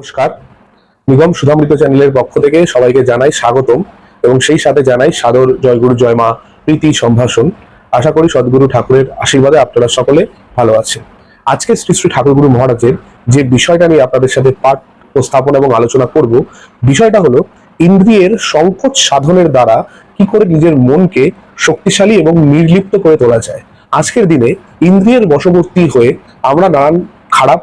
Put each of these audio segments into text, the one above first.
নমস্কার। নিগম সুধামৃত চ্যানেলের পক্ষ থেকে সবাইকে জানাই স্বাগতম এবং সেই সাথে জানাই সাদর জয়গুরু জয়মা প্রীতি সম্ভাষণ। আশা করি সদ্গুরু ঠাকুরের আশীর্বাদে আপনারা সকলে ভালো আছেন। আজকে শ্রী শ্রী ঠাকুরগুরু মহারাজের যে বিষয়টা নিয়ে আপনাদের সাথে পাঠ, উপস্থাপন এবং আলোচনা করব, বিষয়টা হলো ইন্দ্রিয়ের সংকোচ সাধনের দ্বারা কি করে নিজের মনকে শক্তিশালী এবং নির্লিপ্ত করে তোলা যায়। আজকের দিনে ইন্দ্রিয়ের বশবর্তী হয়ে আমরা নানান খারাপ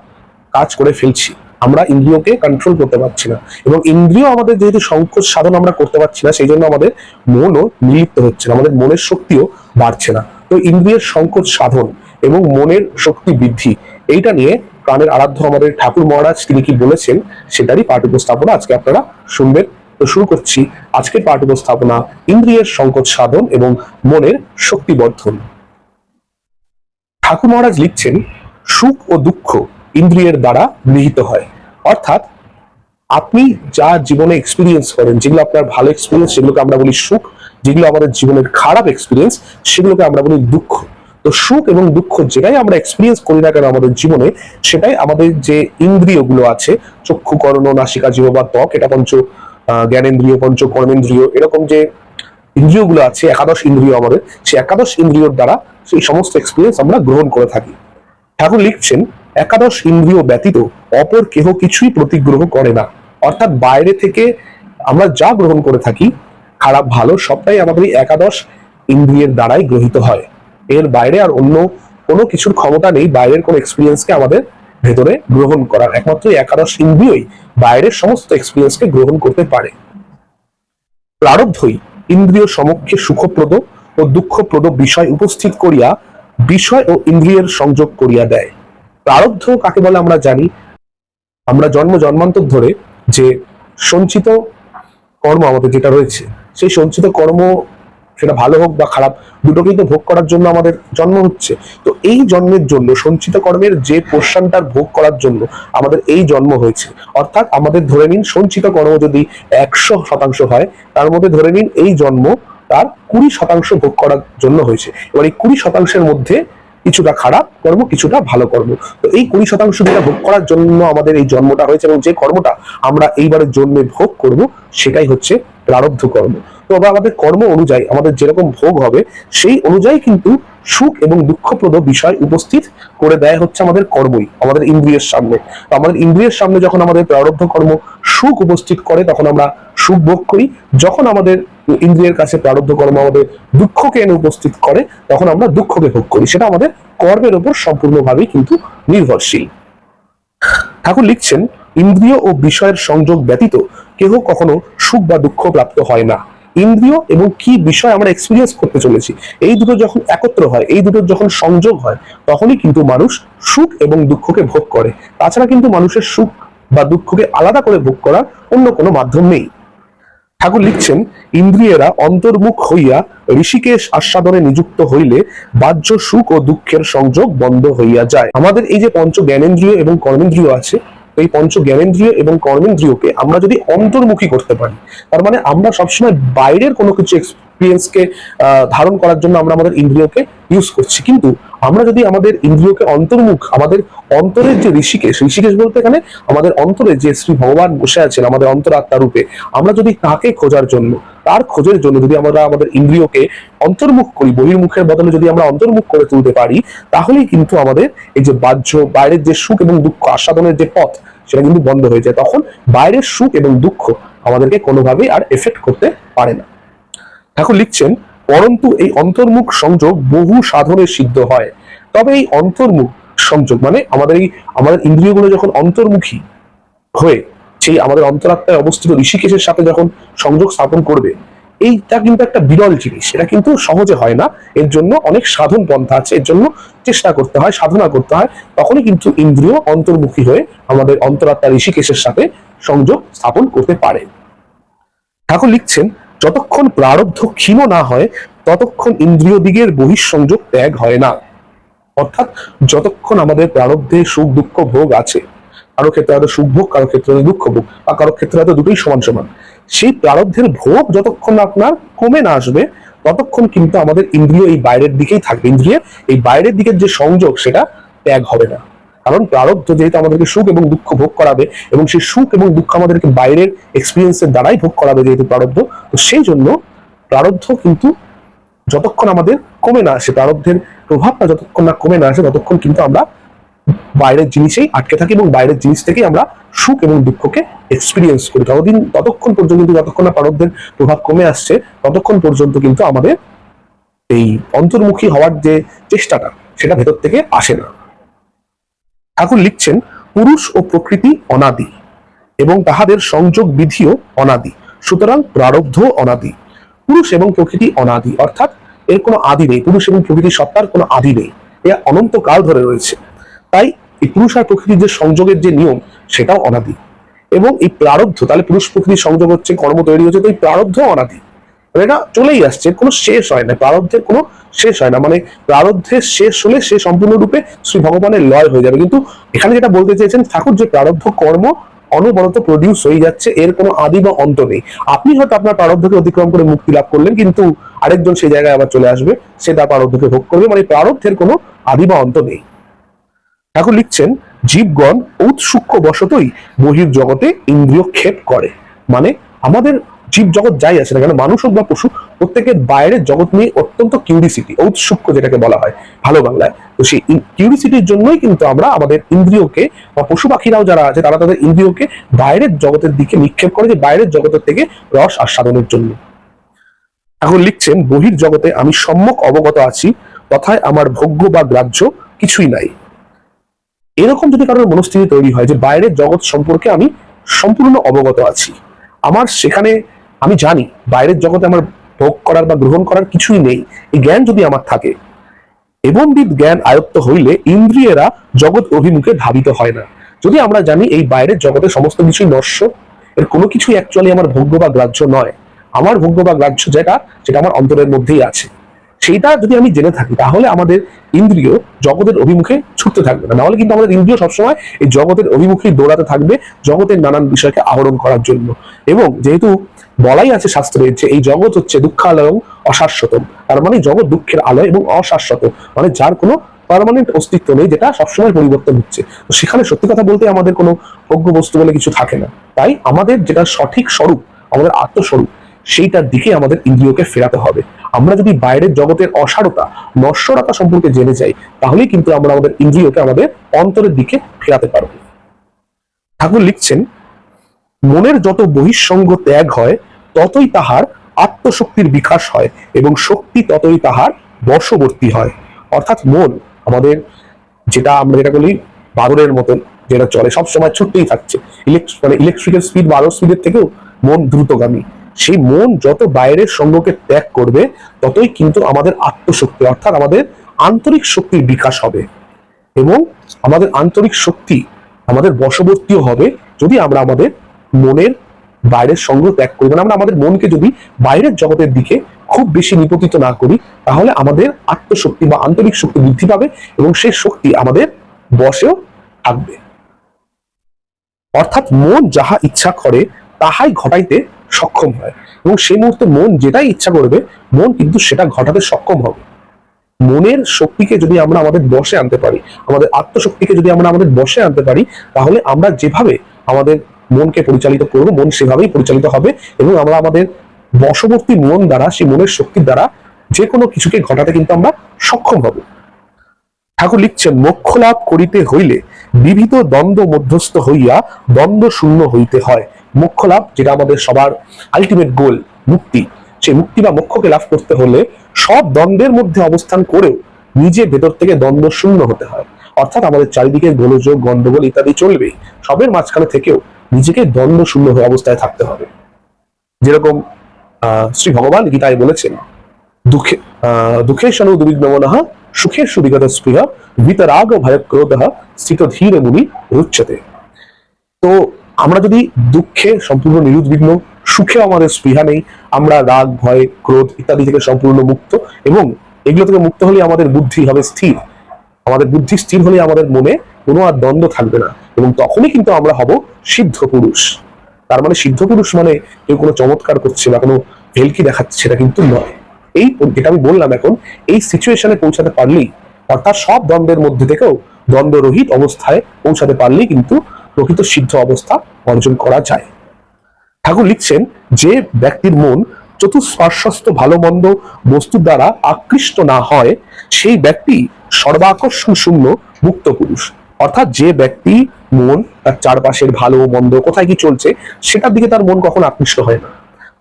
কাজ করে ফেলছি। আমরা ইন্দ্রিয়কে কন্ট্রোল করতে পারছি না। এবং ইন্দ্রিয় আমাদের যেহেতু সংকোচ সাধন আমরা করতে পারছি না, সেই জন্য আমাদের মনও নিলিপ্ত হচ্ছে না, আমাদের মনের শক্তিও বাড়ছে না। তো ইন্দ্রিয়ের সংকোচ সাধন এবং মনের শক্তি বৃদ্ধি, এইটা নিয়ে প্রাণের আরাধ্য আমাদের ঠাকুর মহারাজ, তিনি কি বলেছেন সেটারই পাঠ উপস্থাপনা আজকে আপনারা শুনবেন। তো শুরু করছি আজকের পাঠ উপস্থাপনা ইন্দ্রিয়ের সংকোচ সাধন এবং মনের শক্তি বর্ধন ঠাকুর মহারাজ লিখছেন, সুখ ও দুঃখ ইন্দ্রিয়ের দ্বারা গৃহীত হয়। অর্থাৎ আপনি যা জীবনে এক্সপিরিয়েন্স করেন, যেগুলো আপনার ভালো এক্সপিরিয়েন্স সেগুলোকে আমরা বলি সুখ, যেগুলো আমাদের জীবনের খারাপ এক্সপিরিয়েন্স সেগুলোকে আমরা বলি দুঃখ। তো সুখ এবং দুঃখ যেটাই আমরা এক্সপিরিয়েন্স করি না কেন আমাদের জীবনে, সেটাই আমাদের যে ইন্দ্রিয়গুলো আছে চক্ষু কর্ণ নাসিকা জীব বা ত্বক, এটা পঞ্চ জ্ঞানেন্দ্রিয়, পঞ্চ কর্মেন্দ্রিয়, এরকম যে ইন্দ্রিয়গুলো আছে, একাদশ ইন্দ্রিয় আমাদের, সেই একাদশ ইন্দ্রিয়র দ্বারা সেই সমস্ত এক্সপিরিয়েন্স আমরা গ্রহণ করে থাকি। ঠাকুর লিখছেন একাদশ ইন্দ্রিয় ব্যতীত অপর কেহ কিছুই প্রতিগ্রহ করে না। অর্থাৎ বাইরে থেকে আমরা যা গ্রহণ করে থাকি, খারাপ, ভালো, সবটাই আমাদের একাদশ ইন্দ্রিয়ের দ্বারাই গ্রহিত হয়। এর বাইরে আর অন্য কোনো কিছুর ক্ষমতা নেই, বাইরের কোনো এক্সপিরিয়েন্সকে আমাদের ভেতরে গ্রহণ করার। একমাত্র একাদশ ইন্দ্রিয়ই বাইরের সমস্ত এক্সপিরিয়েন্সকে গ্রহণ করতে পারে। প্রারব্ধই ইন্দ্রিয় সমক্ষে সুখপ্রদ ও দুঃখপ্রদ বিষয় উপস্থিত করিয়া বিষয় ও ইন্দ্রিয়ের সংযোগ করিয়া দেয়। প্রারব্ধ কাকে বলে আমরা জানি? আমরা জন্ম জন্মান্তর ধরে যে সঞ্চিত কর্ম আমাদের যেটা রয়েছে, সেই সঞ্চিত কর্ম সেটা ভালো হোক বা খারাপ, দুটোকেই তো ভোগ করার জন্য আমাদের জন্ম হচ্ছে। তো এই জন্মের জন্য, সঞ্চিত কর্মের যে পোর্শনটার ভোগ করার জন্য আমাদের এই জন্ম হয়েছে। অর্থাৎ আমাদের ধরে নিন সঞ্চিত কর্ম যদি একশো শতাংশ হয়, তার মধ্যে ধরে নিন এই জন্ম তার কুড়ি শতাংশ ভোগ করার জন্য হয়েছে। এবার এই কুড়ি শতাংশের মধ্যে কিছুটা খারাপ কর্ম কিছুটা ভালো কর্ম তো এই কুড়ি শতাংশ যেটা ভোগ করার জন্য আমাদের এই জন্মটা হয়েছে এবং যে কর্মটা আমরা এইবারের জন্মে ভোগ করব, সেটাই হচ্ছে প্রারব্ধ কর্ম। তো আবার আমাদের কর্ম অনুযায়ী আমাদের যেরকম ভোগ হবে, সেই অনুযায়ী কিন্তু সুখ এবং দুঃখপ্রদ বিষয় উপস্থিত করে দেয় হচ্ছে আমাদের কর্মই, আমাদের ইন্দ্রিয়ের সামনে। আমাদের ইন্দ্রিয়ের সামনে যখন আমাদের প্রারব্ধ কর্ম সুখ উপস্থিত করে, তখন আমরা সুখ ভোগ করি। যখন আমাদের ইন্দ্রিয়ের কাছে প্রারব্ধ কর্ম আমাদের দুঃখকে এনে উপস্থিত করে, তখন আমরা দুঃখকে ভোগ করি। সেটা আমাদের কর্মের উপর সম্পূর্ণভাবেই কিন্তু নির্ভরশীল। ঠাকুর লিখছেন, ইন্দ্রিয় ও বিষয়ের সংযোগ ব্যতীত কেহ কখনো সুখ বা দুঃখ প্রাপ্ত হয় না। ইন্দ্রিয় এবং কি বিষয় আমরা এক্সপিরিয়েন্স করতে চলেছি। এই দুটো যখন একত্র হয়, এই দুটোর যখন সংযোগ হয়, তখনই কিন্তু মানুষ সুখ এবং দুঃখকে ভোগ করে। তাছাড়া কিন্তু মানুষের সুখ বা দুঃখকে আলাদা করে ভোগ করার অন্য কোনো মাধ্যম নেই। ঠাকুর লিখছেন, ইন্দ্রিয়েরা অন্তর্মুখ হইয়া ঋষিকেশ আস্বাদনে নিযুক্ত হইলে বাহ্য সুখ ও দুঃখের সংযোগ বন্ধ হইয়া যায়। আমাদের এই যে পঞ্চ জ্ঞানেন্দ্রিয় এবং কর্মেন্দ্রিয় আছে এই পঞ্চ জ্ঞানেন্দ্রিয় এবং কর্মেন্দ্রিয়কে আমরা যদি অন্তর্মুখী করতে পারি, তার মানে আমরা সবসময় বাইরের কোনো কিছু এক্সপিরিয়েন্সকে ধারণ করার জন্য আমরা আমাদের ইন্দ্রিয়কে ইউজ করছি। কিন্তু আমরা যদি আমাদের ইন্দ্রিয়কে অন্তর্মুখ, আমাদের অন্তরের যে ঋষিকেশ ঋষিকেশ বলতে এখানে আমাদের অন্তরে যে শ্রী ভগবান বসে আছেন, আমাদের অন্তরাত্মা রূপে, আমরা যদি তাকে খোঁজার জন্য, তার খোঁজের জন্য যদি আমরা আমাদের ইন্দ্রিয়কে অন্তর্মুখ করি, বহির্মুখের বদলে যদি আমরা অন্তর্মুখ করে তুলতে পারি, তাহলেই কিন্তু আমাদের এই যে বাহ্য, বাইরের যে সুখ এবং দুঃখ, আস্বাদনের যে পথ, সেটা কিন্তু বন্ধ হয়ে যায়। তখন বাইরের সুখ এবং দুঃখ আমাদেরকে কোনোভাবেই আর এফেক্ট করতে পারে না। ঠাকুর লিখছেন, পরন্তু এই অন্তর্মুখ সংযোগ বহু সাধনে সিদ্ধ হয়। তবে এই অন্তর্মুখ সংযোগ মানে আমাদের এই, আমাদের ইন্দ্রিয়গুলো যখন অন্তর্মুখী হয়ে, সেই আমাদের অন্তরাত্মায় অবস্থিত ঋষিকেশের সাথে যখন সংযোগ স্থাপন করবে, এইটা কিন্তু একটা বিরল জিনিস। এটা কিন্তু সহজে হয় না। এর জন্য অনেক সাধন পন্থা আছে। এর জন্য চেষ্টা করতে হয়, সাধনা করতে হয়। তখনই কিন্তু ইন্দ্রিয় অন্তর্মুখী হয়ে আমাদের অন্তরাত্মা ঋষিকেশের সাথে সংযোগ স্থাপন করতে পারে। ঠাকুর লিখছেন যতক্ষণ প্রারব্ধ ক্ষীণ না হয়, ততক্ষণ ইন্দ্রিয় দিগের বহিঃসংযোগ ত্যাগ হয় না। অর্থাৎ যতক্ষণ আমাদের প্রারব্ধে সুখ, দুঃখ, ভোগ আছে, কারও ক্ষেত্রে হয়তো সুখ ভোগ, কারও ক্ষেত্রে হয়তো দুঃখ ভোগ, বা কারও ক্ষেত্রে হয়তো দুটোই সমান সমান, সেই প্রারব্ধের ভোগ যতক্ষণ আপনার কমে না আসবে, ততক্ষণ কিন্তু আমাদের ইন্দ্রিয় এই বাইরের দিকেই থাকবে। ইন্দ্রিয়ের এই বাইরের দিকের যে সংযোগ, সেটা ত্যাগ হবে না। কারণ প্রারব্ধ যেহেতু আমাদেরকে সুখ এবং দুঃখ ভোগ করাবে, এবং সেই সুখ এবং দুঃখ আমাদেরকে বাইরের এক্সপিরিয়েন্সের দ্বারাই ভোগ করাবে যেহেতু প্রারব্ধ, তো সেই জন্য প্রারব্ধ কিন্তু যতক্ষণ আমাদের কমে না আসে, প্রারব্ধের প্রভাবটা যতক্ষণ না কমে না আসে, ততক্ষণ কিন্তু আমরা বাইরের জিনিসেই আটকে থাকি এবং বাইরের জিনিস থেকেই আমরা সুখ এবং দুঃখকে এক্সপিরিয়েন্স করি। ততদিন ততক্ষণ পর্যন্ত কিন্তু যতক্ষণ না প্রারব্ধের প্রভাব কমে আসছে, ততক্ষণ পর্যন্ত কিন্তু আমাদের এই অন্তর্মুখী হওয়ার যে চেষ্টাটা, সেটা ভেতর থেকে আসে না। ঠাকুর লিখছেন, পুরুষ ও প্রকৃতি অনাদি এবং তাহাদের সংযোগ বিধিও অনাদি। সুতরাং প্রারব্ধ অনাদি। পুরুষ এবং প্রকৃতি অনাদি। অর্থাৎ এর কোনো আদি নেই। পুরুষ এবং প্রকৃতি সত্তার কোনো আদি নেই। এ অনন্তকাল ধরে রয়েছে। তাই এই পুরুষ আর প্রকৃতির যে সংযোগের যে নিয়ম, সেটাও অনাদি। এবং এই প্রারব্ধ, তাহলে পুরুষ প্রকৃতির সংযোগ হচ্ছে কর্ম তৈরি হচ্ছে, তো এই প্রারব্ধ অনাদি। এটা চলেই আসছে, কোনো শেষ হয় না, প্রারব্ধের কোনো শেষ হয় না মানে প্রারব্ধের শেষ হলে সে সম্পূর্ণরূপে শ্রী ভগবানের লয় হয়ে যাবে। কিন্তু এখানে যেটা বলতে চেয়েছেন, ঠাকুর, যে প্রারব্ধ কর্ম অনবরত প্রডিউস হয়ে যাচ্ছে, এর কোনো আদি বা অন্ত নেই। আপনি হয়তো আপনার প্রারব্ধকে অতিক্রম করে মুক্তি লাভ করলেন, কিন্তু আরেকজন সেই জায়গায় আবার চলে আসবে, সে তার প্রারব্ধকে ভোগ করবে মানে প্রারব্ধের কোনো আদি বা অন্ত নেই। ঠাকুর লিখছেন, জীবগণ ঔৎসুক্য বশতই বহির জগতে ইন্দ্রিয় ক্ষেপ করে। মানে আমাদের জীব জগৎ যাই আছে না কেন, মানুষ হোক বা পশু, প্রত্যেকের বাইরের জগৎ নিয়ে অত্যন্ত কিউরিসিটি ঔৎসুক্য যেটাকে বলা হয় ভালো বাংলায়। তো সেই কিউরিসিটির জন্যই কিন্তু আমরা আমাদের ইন্দ্রিয়কে বা পশু পাখিরাও যারা আছে, তারা তাদের ইন্দ্রিয়কে বাইরের জগতের দিকে নিক্ষেপ করে যে বাইরের জগতের থেকে রস আস্বাদনের জন্য। এখন লিখছেন, বহির জগতে আমি সম্যক অবগত আছি, তথায় আমার ভোগ্য বা গ্রাহ্য কিছুই নাই। এরকম যদি কারোর মনস্থিতি তৈরি হয় যে বাইরের জগৎ সম্পর্কে আমি সম্পূর্ণ অবগত আছি, আমার সেখানে আমি জানি বাইরের জগতে আমার ভোগ করার বা গ্রহণ করার কিছুই নেই। এই জ্ঞান যদি আমার থাকে এবং বিদ জ্ঞান আয়ত্ত হইলে ইন্দ্রিয়েরা জগৎ অভিমুখে ধাবিত হয় না। যদি আমরা জানি এই বাইরের জগতে সমস্ত কিছুই নশ্বর এর কোনো কিছুই অ্যাকচুয়ালি আমার ভোগ্য বা গ্রাহ্য নয়। আমার ভোগ্য বা গ্রাহ্য যেটা, সেটা আমার অন্তরের মধ্যেই আছে। সেইটা যদি আমি জেনে থাকি, তাহলে আমাদের ইন্দ্রিয় জগতের অভিমুখে ছুটতে থাকবে না। নাহলে কিন্তু আমাদের ইন্দ্রিয় সবসময় এই জগতের অভিমুখেই দৌড়াতে থাকবে, জগতের নানান বিষয়কে আহরণ করার জন্য। এবং যেহেতু বলাই আছে শাস্ত্রে যে এই জগৎ হচ্ছে দুঃখালয় অশাশ্বতম তার মানে জগৎ দুঃখের আলয় এবং অশাশ্বত। মানে যার কোনো পার্মানেন্ট অস্তিত্ব নেই, যেটা সবসময় পরিবর্তন হচ্ছে। তো সেখানে সত্যি কথা বলতে আমাদের কোনো ভোগ্য বস্তু বলে কিছু থাকে না। তাই আমাদের যেটা সঠিক স্বরূপ, আমাদের আত্মস্বরূপ, সেইটার দিকে আমাদের ইন্দ্রিয়কে ফেরাতে হবে। আমরা যদি বাইরের জগতের অসারতা, নশ্বরতা সম্পর্কে জেনে যাই, তাহলেই কিন্তু আমরা আমাদের ইন্দ্রিয়কে আমাদের অন্তরের দিকে ফেরাতে পারব। ঠাকুর লিখছেন, মনের যত বহিঃসঙ্গ ত্যাগ হয় ততই তাহার আত্মশক্তির বিকাশ হয় এবং শক্তি ততই তাহার বশবর্তী হয়। অর্থাৎ মন আমাদের যেটা আমরা যেটা বলি বাদরের মতন, যেটা চলে সব সময় ছুটতেই থাকছে। ইলেকট্রিক মানে ইলেকট্রিক্যাল স্পিড বারো স্পিডের থেকেও মন দ্রুতগামী। সেই মন যত বাইরের সঙ্গকে ত্যাগ করবে, ততই কিন্তু আমাদের আত্মশক্তি, অর্থাৎ আমাদের আন্তরিক শক্তির বিকাশ হবে। এবং আমাদের আন্তরিক শক্তি আমাদের বশবর্তীও হবে যদি আমরা আমাদের মনের বাইরের সঙ্গ ত্যাগ করি মানে আমরা আমাদের মনকে যদি বাইরের জগতের দিকে খুব বেশি নিপতিত না করি, তাহলে আমাদের আত্মশক্তি বা আন্তরিক শক্তি বৃদ্ধি পাবে এবং সেই শক্তি আমাদের বশেও থাকবে। অর্থাৎ মন যাহা ইচ্ছা করে, তাহাই ঘটাইতে সক্ষম হয়। এবং সেই মুহূর্তে মন যেটাই ইচ্ছা করবে, মন কিন্তু সেটা ঘটাতে সক্ষম হবে। মনের শক্তিকে যদি আমরা আমাদের বশে আনতে পারি, আমাদের আত্মশক্তিকে যদি আমরা আমাদের বশে আনতে পারি, তাহলে আমরা যেভাবে আমাদের মনকে পরিচালিত করব, মন সেভাবেই পরিচালিত হবে এবং আমরা আমাদের বশবর্তী মন দ্বারা, সেই মনের শক্তির দ্বারা যে কোনো কিছুকে ঘটাতে কিন্তু আমরা সক্ষম হব। ঠাকুর লিখছেন, মোক্ষ লাভ করিতে হইলে বিবিধ দ্বন্দ্ব মধ্যস্থ হইয়া দ্বন্দ্ব শূন্য হইতে হয়। মোক্ষ লাভ, যেটা আমাদের সবার আলটিমেট গোল মুক্তি। সেই মুক্তি বা মোক্ষকে লাভ করতে হলে সব দ্বন্দ্বের মধ্যে অবস্থান করেও নিজে ভেতর থেকে দ্বন্দ্ব শূন্য হতে হয়। অর্থাৎ আমাদের চারিদিকে গোলযোগ, গন্ডগোল ইত্যাদি চলবেই। সবের মাঝখানে থেকেও নিজেকে দ্বন্দ্ব শূন্য হয়ে অবস্থায় থাকতে হবে। যেরকম শ্রী ভগবান গীতায় বলেছেন, দুঃখে, আহ দুঃখে শনু দুবিগ্নমনঃ সুখে সুবিগত স্পৃহ, বিতরাগ ভয় ক্রোধ, স্থিত ধীর মুনি রুচ্যতে তো, আমরা যদি দুঃখে সম্পূর্ণ নিরুদ্বিগ্ন সুখে আমাদের স্পৃহা নেই, আমরা রাগ, ভয়, ক্রোধ ইত্যাদি থেকে সম্পূর্ণ মুক্ত এবং এগুলো থেকে মুক্ত হলে আমাদের বুদ্ধি হবে স্থির। আমাদের বুদ্ধি স্থির হলে আমাদের মনে কোনো আর দ্বন্দ্ব থাকবে না। এবং তখনই কিন্তু আমরা হব সিদ্ধ পুরুষ। তার মানে সিদ্ধ পুরুষ মানে কেউ কোনো চমৎকার করছে বা কোনো ভেলকি দেখাচ্ছে, সেটা কিন্তু নয়। এই যেটা আমি বললাম এখন, এই সিচুয়েশনে পৌঁছাতে পারলেই, অর্থাৎ সব দ্বন্দ্বের মধ্যে থেকেও দ্বন্দ্বরহিত অবস্থায় পৌঁছাতে পারলেই কিন্তু প্রকৃত সিদ্ধ অবস্থা অর্জন করা যায়। ঠাকুর লিখছেন যে ব্যক্তির মন চতুষ্পার্শ্বস্থ ভালো মন্দ বস্তুর দ্বারা আকৃষ্ট না হয়, সেই ব্যক্তি সর্বাকর্ষণ শূন্য মুক্ত পুরুষ। অর্থাৎ যে ব্যক্তি মন, তার চারপাশের ভালো, মন্দ কোথায় কি চলছে, সেটার দিকে তার মন কখনো আকৃষ্ট হয় না।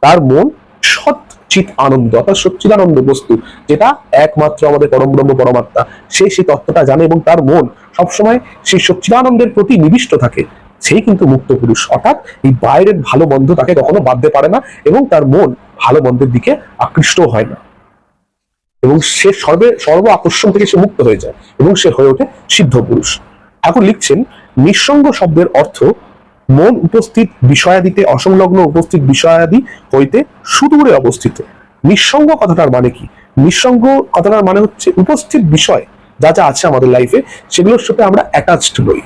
তার মন সৎ চিত আনন্দ, অর্থাৎ সচ্চিদানন্দ বস্তু, যেটা একমাত্র আমাদের পরম ব্রহ্ম, পরমাত্মা, সে সেই তত্ত্বটা জানে এবং তার মন সবসময় সেই সচ্চিদানন্দের প্রতি নিবিষ্ট থাকে। সেই কিন্তু মুক্ত পুরুষ, অর্থাৎ এই বাইরের ভালো, মন্দ তাকে কখনো বাঁধতে পারে না এবং তার মন ভালো, মন্দের দিকে আকৃষ্ট হয় না। এবং সে সর্বে, সর্ব আকর্ষণ থেকে সে মুক্ত হয়ে যায় এবং সে হয়ে ওঠে সিদ্ধ পুরুষ। ঠাকুর লিখছেন, নিঃসঙ্গ শব্দের অর্থ মন উপস্থিত বিষয়াদিতে, অসংলগ্ন উপস্থিত বিষয়াদি হইতে সুদূরে অবস্থিত। নিঃসঙ্গ কথাটার মানে কি? নিঃসঙ্গ কথাটার মানে হচ্ছে উপস্থিত বিষয়, যা যা আছে আমাদের লাইফে সেগুলোর সাথে আমরা অ্যাটাচড নই।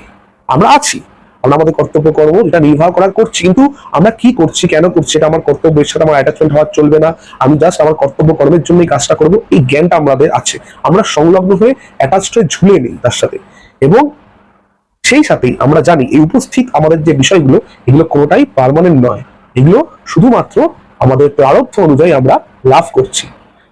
আমরা আছি, আমরা আমাদের কর্তব্য কর্ম, এটা নির্বাহ করার করছি, কিন্তু আমরা কি করছি, কেন করছি, এটা আমার কর্তব্যের সাথে আমার অ্যাটাচমেন্ট হওয়ার চলবে না, আমি জাস্ট আমার কর্তব্য কর্মের জন্য এই কাজটা করব, এই জ্ঞানটা আমাদের আছে। আমরা সংলগ্ন হয়ে অ্যাটাচড হয়ে ঝুলে নেই তার সাথে। এবং সেই সাথেই আমরা জানি এই উপস্থিত আমাদের যে বিষয়গুলো, এগুলো কোনোটাই পারমানেন্ট নয়। এগুলো শুধুমাত্র আমাদের প্রারব্ধ অনুযায়ী আমরা লাভ করছি।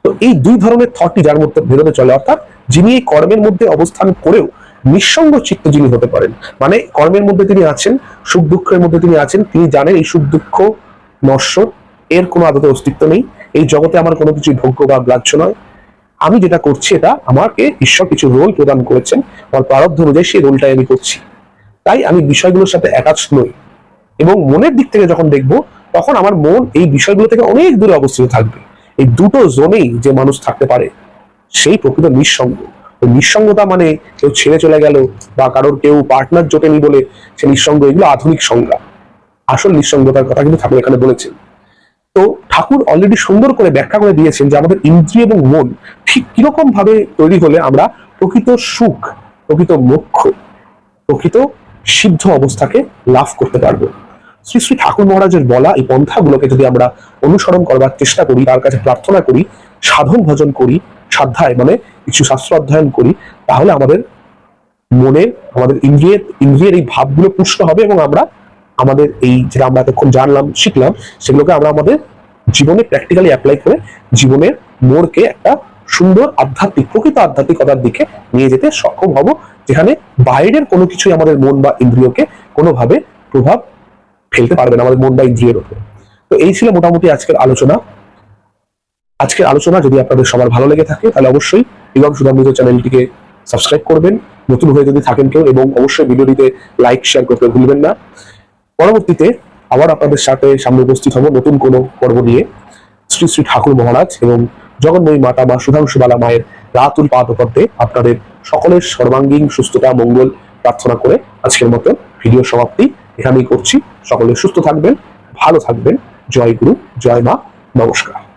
তো এই দুই ধরনের থটই যার মধ্যে ভেতরে চলে, অর্থাৎ যিনি এই কর্মের মধ্যে অবস্থান করেও নিঃসঙ্গ চিত্ত যিনি হতে পারেন মানে কর্মের মধ্যে তিনি আছেন, সুখ দুঃখের মধ্যে তিনি আছেন, তিনি জানেন এই সুখ দুঃখ নশ্বর এর কোনো আদতে অস্তিত্ব নেই। এই জগতে আমার কোনো কিছু ভোগ্য বা গ্রাহ্য নয়। আমি যেটা করছি এটা আমাকে ঈশ্বর কিছু রোল প্রদান করেছেন, আমার প্রারব্ধ অনুযায়ী সেই রোলটাই আমি করছি। তাই আমি বিষয়গুলোর সাথে অ্যাটাচ নই। এবং মনের দিক থেকে যখন দেখব, তখন আমার মন এই বিষয়গুলো থেকে অনেক দূরে অবস্থিত থাকবে। এই দুটো জোনেই যে মানুষ থাকতে পারে, সেই প্রকৃত নিঃসঙ্গ। নিঃসঙ্গতা মানে কেউ ছেড়ে চলে গেল বা কারোর কেউ পার্টনার জোটেনি বলে সে নিঃসঙ্গ, এগুলো আধুনিক সংজ্ঞা। আসল নিঃসঙ্গতার কথা কিন্তু ঠাকুর এখানে বলেছেন। তো ঠাকুর অলরেডি সুন্দর করে ব্যাখ্যা করে দিয়েছেন যে আমাদের ইন্দ্রিয় এবং মন ঠিক কীরকম ভাবে তৈরি হলে আমরা প্রকৃত সুখ, প্রকৃত মোক্ষ, প্রকৃত সিদ্ধ অবস্থাকে লাভ করতে পারব। শ্রী শ্রী ঠাকুর মহারাজের বলা এই পন্থাগুলোকে যদি আমরা অনুসরণ করবার চেষ্টা করি, তার কাছে প্রার্থনা করি, সাধন ভজন করি, সাধ্যায় মানে কিছু শাস্ত্র অধ্যয়ন করি, তাহলে আমাদের মনে আমাদের ইন্দ্রিয়ের ইন্দ্রিয়ের এই ভাবগুলো পুষ্ট হবে এবং আমরা আমাদের এই যেটা আমরা এতক্ষণ জানলাম, শিখলাম, সেগুলোকে আমরা আমাদের জীবনে প্র্যাকটিক্যালি অ্যাপ্লাই করে জীবনের মোড়কে একটা সুন্দর আধ্যাত্মিক, প্রকৃত আধ্যাত্মিকতার দিকে নিয়ে যেতে সক্ষম হব, যেখানে বাইরের কোনো কিছুই আমাদের মন বা ইন্দ্রিয়কে কোনোভাবে প্রভাব ফেলতে পারবে না, আমাদের মন বা ইন্দ্রিয়ের উপর। তো এই ছিল মোটামুটি আজকের আলোচনা। আজকের আলোচনা যদি আপনাদের সবার ভালো লেগে থাকে, তাহলে অবশ্যই এবং সুধামৃত চ্যানেলটিকে সাবস্ক্রাইব করবেন। নতুন হয়ে যদি থাকেন কেউ, এবং অবশ্যই ভিডিওটিতে লাইক শেয়ার করতে ভুলবেন না। পরবর্তীতে আবার আপনাদের সাথে সামনে উপস্থিত হব নতুন কোনো পর্ব নিয়ে। শ্রী শ্রী ঠাকুর মহারাজ এবং জগন্ময়ী মাতা বা সুধাংশু বালা মায়ের রাতুল পাদপদ্মে আপনাদের সকলের সর্বাঙ্গীন সুস্থতা, মঙ্গল প্রার্থনা করে আজকের মতো ভিডিও সমাপ্তি এখানেই করছি। সকলে সুস্থ থাকবেন, ভালো থাকবেন। জয় গুরু, জয় মা, নমস্কার।